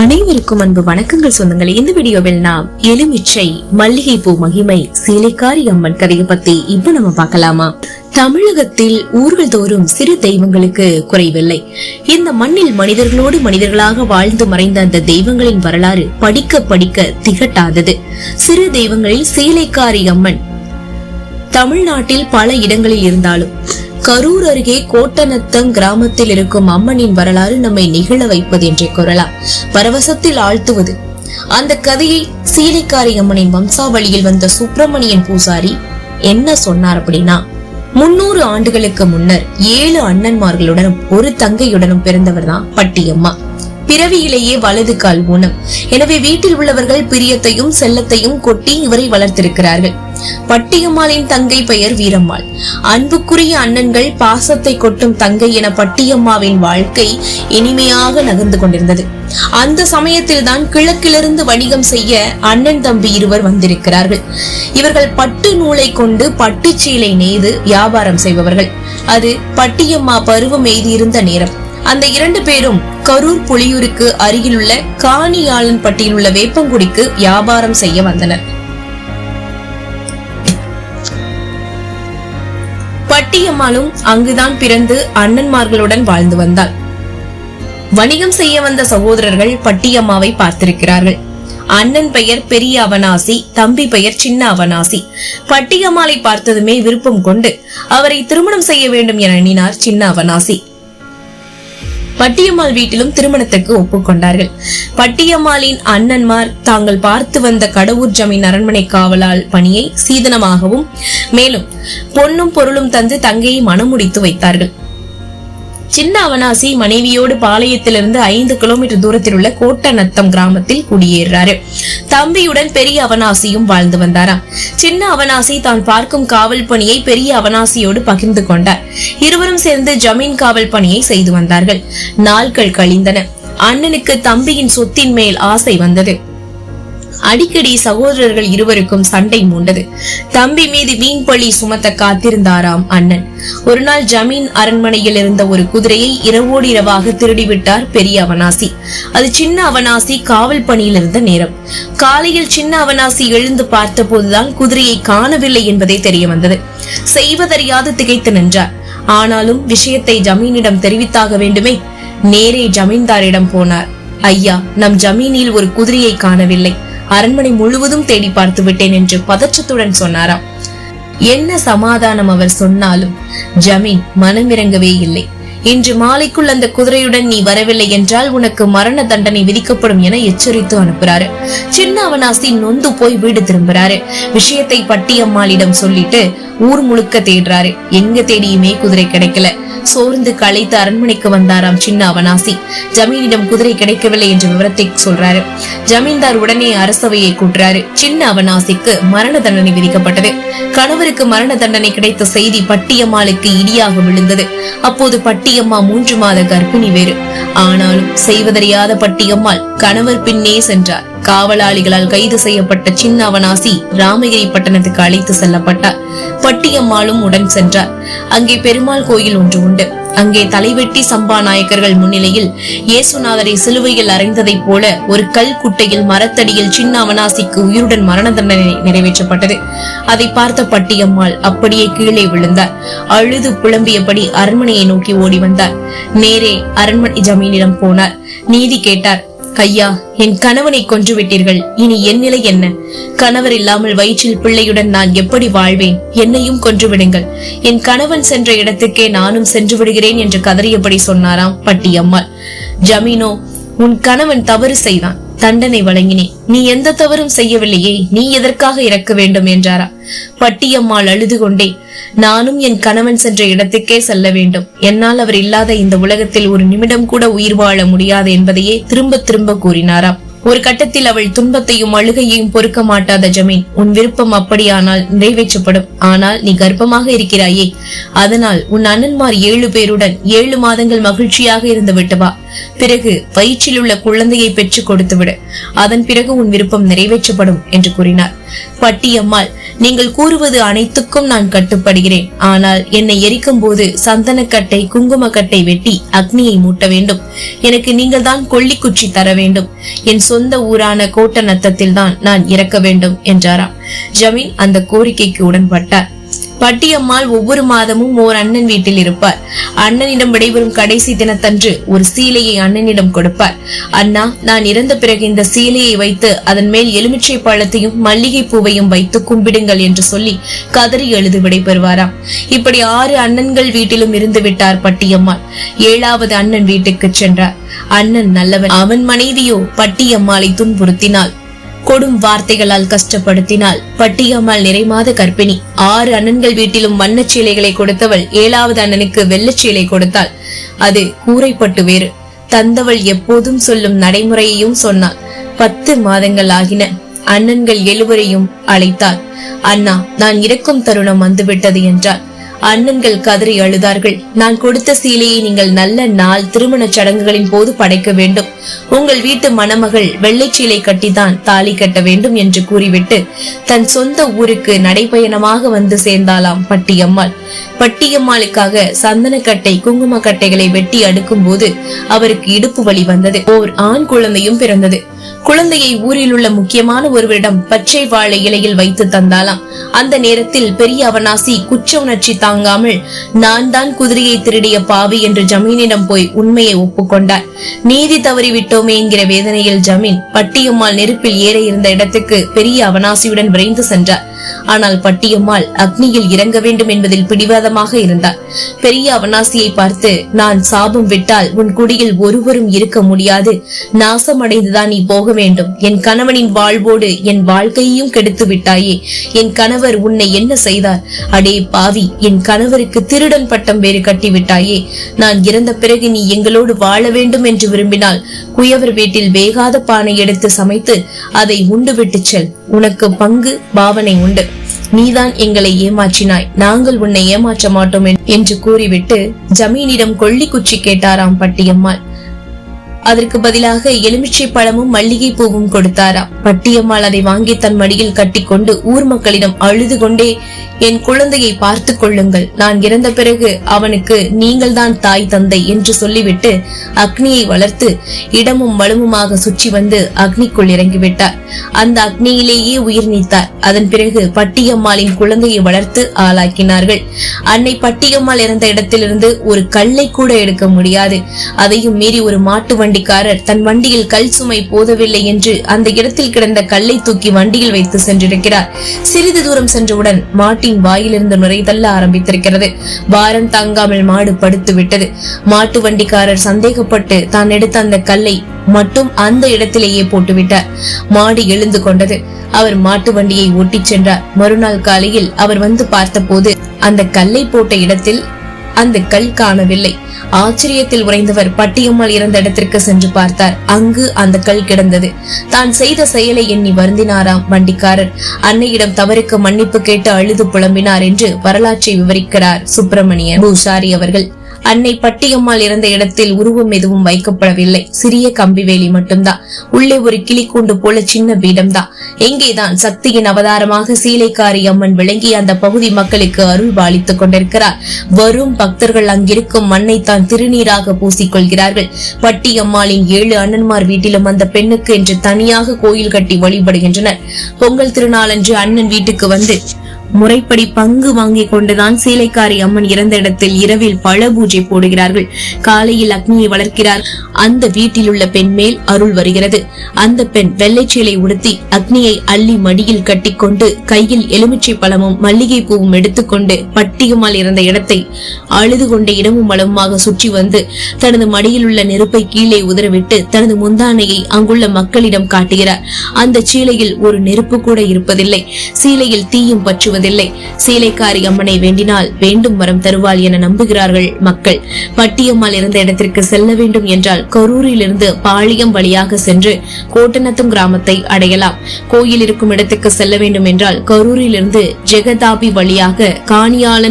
அனைவருக்கும் அன்பு வணக்கங்கள் சொந்தங்களே. இந்த வீடியோவில் நாம் எலுமிச்சை மல்லிகை பூ மகிமை சீலைக்காரி அம்மன் கதையை பத்தி இப்ப நம்ம பார்க்கலாமா? தமிழகத்தில் ஊர்கள் தோறும் சிறு தெய்வங்களுக்கு குறைவில்லை. இந்த மண்ணில் மனிதர்களோடு மனிதர்களாக வாழ்ந்து மறைந்த அந்த தெய்வங்களின் வரலாறு படிக்க படிக்க திகட்டாதது. சிறு தெய்வங்களில் சீலைக்காரி அம்மன் தமிழ்நாட்டில் பல இடங்களில் இருந்தாலும் கரூர் அருகே கோட்டநத்தம் கிராமத்தில் இருக்கும் அம்மனின் வரலாறு நம்மை நிகழ வைப்பது என்றே கூறலாம். பரவசத்தில் ஆழ்த்துவது. அந்த கதையை சீலைக்காரி அம்மனின் வம்சாவளியில் வந்த சுப்பிரமணியன் பூசாரி என்ன சொன்னார் அப்படின்னா முன்னூறு ஆண்டுகளுக்கு முன்னர் ஏழு அண்ணன்மார்களுடனும் ஒரு தங்கையுடனும் பிறந்தவர் தான் பட்டியம்மா. பிறவியிலேயே வலது கால் ஊனம். எனவே வீட்டில் உள்ளவர்கள் பிரியத்தையும் செல்லத்தையும் கொட்டி இவரை வளர்த்திருக்கிறார்கள். பட்டியம்மாளின் தங்கை பெயர் வீரம்மாள். அன்புக்குரிய அண்ணன்கள் பாசத்தை கொட்டும் தங்கை என பட்டியம்மாவின் வாழ்க்கை இனிமையாக நகர்ந்து கொண்டிருந்தது. அந்த சமயத்தில் தான் கிழக்கிலிருந்து வணிகம் செய்ய அண்ணன் தம்பி இருவர் வந்திருக்கிறார்கள். இவர்கள் பட்டு நூலை கொண்டு பட்டு சீலை நெய்து வியாபாரம் செய்பவர்கள். அது பட்டியம்மா பருவம் எய்தியிருந்த நேரம். அந்த இரண்டு பேரும் கரூர் புலியூருக்கு அருகிலுள்ள காணியாளன் பட்டியில் உள்ள வேப்பங்குடிக்கு வியாபாரம் செய்ய வந்தனர். பட்டியம்மாளும் அங்குதான் பிறந்து அண்ணன்மார்களுடன் வாழ்ந்து வந்தாள். வணிகம் செய்ய வந்த சகோதரர்கள் பட்டியம்மாவை பார்த்திருக்கிறார்கள். அண்ணன் பெயர் பெரிய அவனாசி தம்பி பெயர் சின்ன அவனாசி பட்டியம்மாளை பார்த்ததுமே விருப்பம் கொண்டு அவரை திருமணம் செய்ய வேண்டும் என எண்ணினார் சின்ன அவனாசி பட்டியம்மாள் வீட்டிலும் திருமணத்துக்கு ஒப்புக்கொண்டார்கள். பட்டியம்மாளின் அண்ணன்மார் தாங்கள் பார்த்து வந்த கடவுர் ஜமீன் அரண்மனை காவலால் பணியை சீதனமாகவும் மேலும் பொன்னும் பொருளும் தந்து தங்கையை மனமுடித்து வைத்தார்கள். சின்ன அவனாசி மனைவியோடு பாளையத்திலிருந்து ஐந்து கிலோமீட்டர் தூரத்தில் உள்ள கோட்டநத்தம் கிராமத்தில் குடியேறாரு. தம்பியுடன் பெரிய அவனாசியும் வாழ்ந்து வந்தாராம். சின்ன அவனாசி தான் பார்க்கும் காவல் பணியை பெரிய அவனாசியோடு பகிர்ந்து கொண்டார். இருவரும் சேர்ந்து ஜமீன் காவல் பணியை செய்து வந்தார்கள். நாட்கள் கழிந்தன. அண்ணனுக்கு தம்பியின் சொத்தின் மேல் ஆசை வந்தது. அடிக்கடி சகோதரர்கள் இருவருக்கும் சண்டை மூண்டது. தம்பி மீது வீண் பழி சுமத்த காத்திருந்தாராம் அண்ணன். ஒரு நாள் ஜமீன் அரண்மனையில் இருந்த ஒரு குதிரையை இரவோடு இரவாக திருடிவிட்டார் பெரிய அவனாசி. அது சின்ன அவனாசி காவல் பணியில் இருந்த நேரம். காலையில் சின்ன அவனாசி எழுந்து பார்த்தபோதுதான் குதிரையை காணவில்லை என்பதே தெரிய வந்தது செய்வதறியாது திகைத்து நின்றார். ஆனாலும் விஷயத்தை ஜமீனிடம் தெரிவித்தாக வேண்டுமே. நேரே ஜமீன்தாரிடம் போனார். ஐயா நம் ஜமீனில் ஒரு குதிரையை காணவில்லை. அரண்மனை முழுவதும் தேடி பார்த்து விட்டேன் என்று பதற்றத்துடன் சொன்னாராம். என்ன சமாதானம் அவர் சொன்னாலும் ஜமீன் மனமிறங்கவே இல்லை. இன்று மாலைக்குள் அந்த குதிரையுடன் நீ வரவில்லை என்றால் உனக்கு மரண தண்டனை விதிக்கப்படும் என எச்சரித்து அனுப்புறாரு சின்ன அவனாசி நொந்து போய் வீடு திரும்புறாரு. விஷயத்தை பட்டியம்மாளிடம் சொல்லிட்டு ஊர் முழுக்க தேடுறாரு. எங்க தேடியுமே குதிரை கிடைக்கல. சோர்ந்து களைத்து அரண்மனைக்கு வந்தாராம் சின்ன அவனாசி ஜமீனிடம் குதிரை கிடைக்கவில்லை என்ற விவரத்தை சொல்றாரு. ஜமீன்தார் உடனே அரசவையை கூட்டுறாரு. சின்ன அவனாசிக்கு மரண தண்டனை விதிக்கப்பட்டது. கணவருக்கு மரண தண்டனை கிடைத்த செய்தி பட்டியம்மாளுக்கு இடியாக விழுந்தது. அப்போது பட்டியம்மா மூன்று மாத கர்ப்பிணி வேறு. ஆனாலும் செய்வதறியாத பட்டியம்மாள் கணவர் பின்னே சென்றார். காவலாளிகளால் கைது செய்யப்பட்ட சின்ன அவனாசி ராமகிரி பட்டணத்துக்கு அழைத்து செல்லப்பட்டார். பட்டியம்மாளும் உடன் சென்றார். அங்கே பெருமாள் கோயில் ஒன்று உண்டு. அங்கே தலைவெட்டி சம்பா நாயக்கர்கள் முன்னிலையில் இயேசுநாதரை சிலுவையில் அறைந்ததைப் போல ஒரு கல் குட்டையில் மரத்தடியில் சின்ன அவனாசிக்கு உயிருடன் மரண தண்டனை நிறைவேற்றப்பட்டது. அதை பார்த்த பட்டியம்மாள் அப்படியே கீழே விழுந்தார். அழுது புலம்பியபடி அரண்மனையை நோக்கி ஓடி வந்தார். நேரே அரண்மனை ஜமீனிடம் போனார். நீதி கேட்டார். ஐயா என் கணவனை கொன்றுவிட்டீர்கள். இனி என் நிலை என்ன? கணவர் இல்லாமல் வயிற்றில் பிள்ளையுடன் நான் எப்படி வாழ்வேன்? என்னையும் கொன்றுவிடுங்கள். என் கணவன் சென்ற இடத்துக்கே நானும் சென்று விடுகிறேன் என்று கதறியபடி சொன்னாராம் பட்டியம்மாள். ஜமீனோ உன் கணவன் தவறு செய்தான். தண்டனை வழங்கினேன். நீ எந்த தவறும் செய்யவில்லையே. நீ எதற்காக இறக்க வேண்டும்? என்றாரா. பட்டியம்மாள் அழுது கொண்டே நானும் என் கணவன் சென்ற இடத்துக்கே செல்ல வேண்டும். என்னால் அவர் இல்லாத இந்த உலகத்தில் ஒரு நிமிடம் கூட உயிர் வாழ முடியாது என்பதையே திரும்ப திரும்ப கூறினாராம். ஒரு கட்டத்தில் அவள் துன்பத்தையும் அழுகையையும் பொறுக்க மாட்டாத ஜமீன் உன் விருப்பம் அப்படியானால் நிறைவேற்றப்படும். ஆனால் நீ கர்ப்பமாக இருக்கிறாயே அதனால் உன் அண்ணன்மார் ஏழு பேருடன் ஏழு மாதங்கள் மகிழ்ச்சியாக இருந்து விட்டு வா. பிறகு வயிற்றில் உள்ள குழந்தையை பெற்றுக் கொடுத்து விடு. அதன் பிறகு உன் விருப்பம் நிறைவேற்றப்படும் என்று கூறினார். பட்டியம்மாள் நீங்கள் கூறுவது அனைத்துக்கும் நான் கட்டுப்படுகிறேன். ஆனால் என்னை எரிக்கும் போது சந்தனக்கட்டை குங்குமக்கட்டை வெட்டி அக்னியை மூட்ட வேண்டும். எனக்கு நீங்கள் தான் கொல்லிக்குச்சி தர வேண்டும். என் சொந்த ஊரான கோட்ட நத்தத்தில் தான் நான் இறக்க வேண்டும் என்றாராம். ஜமீன் அந்த கோரிக்கைக்கு உடன்பட்டார். பட்டியம்மாள் ஒவ்வொரு மாதமும் ஓர் அண்ணன் வீட்டில் இருப்பார். அண்ணனிடம் விடைபெறும் கடைசி தினத்தன்று ஒரு சீலையை அண்ணனிடம் கொடுப்பார். அண்ணா நான் இறந்த பிறகு இந்த சீலையை வைத்து அதன் மேல் எலுமிச்சை பழத்தையும் மல்லிகை பூவையும் வைத்து கும்பிடுங்கள் என்று சொல்லி கதறி எழுது விடைபெறுவாராம். இப்படி ஆறு அண்ணன்கள் வீட்டிலும் இருந்து விட்டார் பட்டியம்மாள். ஏழாவது அண்ணன் வீட்டுக்கு சென்றார். அண்ணன் நல்லவன். அவன் மனைவியோ பட்டியம்மாளை துன்புறுத்தினாள். கொடும் வார்த்தைகளால் கஷ்டப்படுத்தினாள். பட்டியம்மாள் நிறைமாத கர்ப்பிணி. ஆறு அண்ணன்கள் வீட்டிலும் வண்ணச் சீலைகளை கொடுத்தவள் ஏழாவது அண்ணனுக்கு வெள்ளச் சீலை கொடுத்தாள். அது கூரைப்பட்டு வேறு. தந்தவள் எப்போதும் சொல்லும் நடைமுறையையும் சொன்னாள். பத்து மாதங்கள் ஆகின. அண்ணன்கள் எழுவரையும் அழைத்தாள். அண்ணா நான் இறக்கும் தருணம் வந்துவிட்டது என்றாள். அண்ணன்கள் கதறி அழுதார்கள். நான் கொடுத்த சீலையை நீங்கள் நல்ல நாள் திருமண சடங்குகளின் போது படைக்க வேண்டும். உங்கள் வீட்டு மணமகள் வெள்ளை சீலை கட்டிதான் தாலி கட்ட வேண்டும் என்று கூறிவிட்டு தன் சொந்த ஊருக்கு நடைபயணமாக வந்து சேர்ந்தாலாம் பட்டியம்மாள். பட்டியம்மாளுக்காக சந்தனக்கட்டை குங்கும கட்டைகளை வெட்டி அடுக்கும் போது அவருக்கு இடுப்பு வலி வந்தது. ஓர் ஆண் குழந்தையும் பிறந்தது. குழந்தையை ஊரில் உள்ள முக்கியமான ஒருவரிடம் பச்சை வாழை இலையில் வைத்து தந்தாளாம். அந்த நேரத்தில் பெரிய அவனாசி குற்ற உணர்ச்சி தாங்காமல் நான் தான் குதிரையை திருடிய பாவி என்று ஜமீனிடம் போய் உண்மையை ஒப்புக்கொண்டார் நீதி தவறிவிட்டோமே என்கிற வேதனையில் ஜமீன் பட்டியம்மாள் நெருப்பில் ஏற இருந்த இடத்துக்கு பெரிய அவனாசியுடன் விரைந்து சென்றார். ஆனால் பட்டியம்மாள் அக்னியில் இறங்க வேண்டும் என்பதில் பிடிவாதமாக இருந்தார் பெரிய அவனாசியை பார்த்து நான் சாபம் விட்டால் உன் குடியில் ஒருவரும் இருக்க முடியாது. நாசமடைந்துதான் நீ போக வேண்டும். என் கணவனின் வாழ்வோடு என் வாழ்க்கையையும் கெடுத்து விட்டாயே. என் கணவர் உன்னை என்ன செய்தார்? அடே பாவி என் கணவருக்கு திருடன் பட்டம் வேறு கட்டி விட்டாயே. நான் இறந்த பிறகு நீ எங்களோடு வாழ வேண்டும் என்று விரும்பினால் குயவர் வீட்டில் வேகாத பானை எடுத்து சமைத்து அதை உண்டு விட்டுச் செல். உனக்கு பங்கு பாவனை உண்டு. நீதான் எங்களை ஏமாற்றினாய். நாங்கள் உன்னை ஏமாற்ற மாட்டோம் என்று கூறிவிட்டு ஜமீனிடம் கொள்ளி குச்சி கேட்டாராம் பட்டியம்மாள். அதற்கு பதிலாக எலுமிச்சை பழமும் மல்லிகை பூவும் கொடுத்தாராம் பட்டியம்மாள் அதை வாங்கி தன் மடியில் கட்டிக்கொண்டு ஊர் மக்களிடம் அழுது கொண்டே என் குழந்தையை பார்த்து கொள்ளுங்கள். நான் இறந்த பிறகு அவனுக்கு நீங்கள்தான் தாய் தந்தை என்று சொல்லிவிட்டு அக்னியை வளர்த்து இடமும் வலுமுமாக சுற்றி வந்து அக்னிக்குள் இறங்கிவிட்டார். அந்த அக்னியிலேயே உயிர் நீத்தார். அதன் பிறகு பட்டியம்மாளின் குழந்தையை வளர்த்து ஆளாக்கினார்கள். அன்னை பட்டியம்மாள் இறந்த இடத்திலிருந்து ஒரு கல்லை கூட எடுக்க முடியாது. அதையும் மீறி ஒரு மாட்டு வண்டி வண்டிக்காரர் தன் வண்டியில் கல் சுமை போதவில்லை என்று அந்த இடத்தில் கிடந்த கல்லை தூக்கி வண்டியில் வைத்து சென்றிருக்கிறார். சிறிது தூரம் சென்றவுடன் மாட்டின் வாயிலிருந்து நுரை தள்ள ஆரம்பித்திருக்கிறது. பாரம் தாங்காமல் மாடு படுத்து விட்டது. மாட்டு வண்டிக்காரர் சந்தேகப்பட்டு தான் எடுத்த அந்த கல்லை மட்டும் அந்த இடத்திலேயே போட்டுவிட்டார். மாடு எழுந்து கொண்டது. அவர் மாட்டு வண்டியை ஓட்டிச் சென்றார். மறுநாள் காலையில் அவர் வந்து பார்த்தபோது அந்த கல்லை போட்ட இடத்தில் அந்த கல் காணவில்லை. ஆச்சரியத்தில் உறைந்தவர் பட்டியம்மாள் இறந்த இடத்திற்கு சென்று பார்த்தார். அங்கு அந்த கல் கிடந்தது. தான் செய்த செயலை எண்ணி வருந்தினாராம் வண்டிக்காரர். அன்னையிடம் தவறுக்கு மன்னிப்பு கேட்டு அழுது புலம்பினார் என்று வரலாற்றை விவரிக்கிறார் சுப்பிரமணியன். பூசாரி அவர்கள் அன்னை பட்டியம்மாள் இறந்த இடத்தில் உருவம் எதுவும் வைக்கப்படவில்லை. சிறிய கம்பி வேலி மட்டும்தான். உள்ளே ஒரு கிளிக்கூண்டு போல சின்ன பீடம்தான். எங்கேதான் சக்தியின் அவதாரமாக சீலைக்காரி அம்மன் விளங்கி அந்த பகுதி மக்களுக்கு அருள் பாலித்துக் கொண்டிருக்கிறார். வரும் பக்தர்கள் அங்கிருக்கும் மண்ணை தான் திருநீராக பூசிக்கொள்கிறார்கள். பட்டியம்மாளின் ஏழு அண்ணன்மார் வீட்டிலும் அந்த பெண்ணுக்கு என்று தனியாக கோயில் கட்டி வழிபடுகின்றனர். பொங்கல் திருநாளன்று அண்ணன் வீட்டுக்கு வந்து முறைப்படி பங்கு வாங்கி கொண்டுதான் சீலைக்காரி அம்மன் இறந்த இடத்தில் இரவில் பழ பூஜை போடுகிறார்கள். காலையில் அக்னியை வளர்க்கிறார். அந்த வீட்டில் உள்ள பெண் மேல் அருள் வருகிறது. அந்த பெண் வெள்ளை சீலை உடுத்தி அக்னியை அள்ளி மடியில் கட்டிக்கொண்டு கையில் எலுமிச்சை பழமும் மல்லிகை பூவும் எடுத்துக்கொண்டு பட்டு பட்டியம்மாள் இருந்த இடத்தை அழுது கொண்ட இடமும் வளமுமாக சுற்றி வந்து தனது மடியில் உள்ள நெருப்பை கீழே உதறவிட்டு தனது முந்தானையை அங்குள்ள மக்களிடம் காட்டுகிறார். அந்த சீலையில் ஒரு நெருப்பு கூட இருப்பதில்லை. சீலையில் தீயும் பற்றுவதில்லை. சீலைக்காரி அம்மனை வேண்டினால் வேண்டும் வரம் தருவாள் என நம்புகிறார்கள் மக்கள். பட்டியம்மாள் இருந்த இடத்திற்கு செல்ல வேண்டும் என்றால் கரூரிலிருந்து பாளையம் வழியாக சென்று கோட்டநத்தம் கிராமத்தை அடையலாம். கோயில் இருக்கும் இடத்துக்கு செல்ல வேண்டும் என்றால் கரூரிலிருந்து ஜெகதாபி வழியாக காணியாள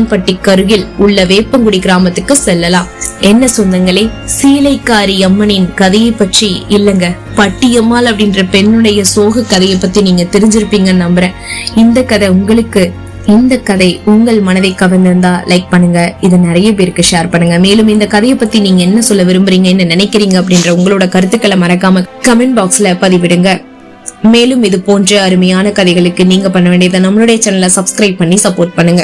அருகில் உள்ள வேப்பங்குடி கிராமத்துக்கு செல்லலாம். என்ன சொந்தங்களே சீலைக்காரி அம்மனின் கதையை பற்றி இல்லங்க. பட்டியம்மாள் அப்படின்ற பெண்ணுடைய சோக கதையை பத்தி நீங்க தெரிஞ்சிருப்பீங்கன்னு நம்புறேன். இந்த கதை உங்களுக்கு இந்த கதை உங்கள் மனதை கவர்ந்திருந்தா லைக் பண்ணுங்க. இதை நிறைய பேருக்கு ஷேர் பண்ணுங்க. மேலும் இந்த கதையை பத்தி நீங்க என்ன சொல்ல விரும்புறீங்க என்ன நினைக்கிறீங்க அப்படின்ற உங்களோட கருத்துக்களை மறக்காம கமெண்ட் பாக்ஸ்ல பதிவிடுங்க. மேலும் இது போன்ற அருமையான கதைகளுக்கு நீங்க பண்ண வேண்டியதை நம்மளுடைய சேனலை சப்ஸ்கிரைப் பண்ணி சப்போர்ட் பண்ணுங்க.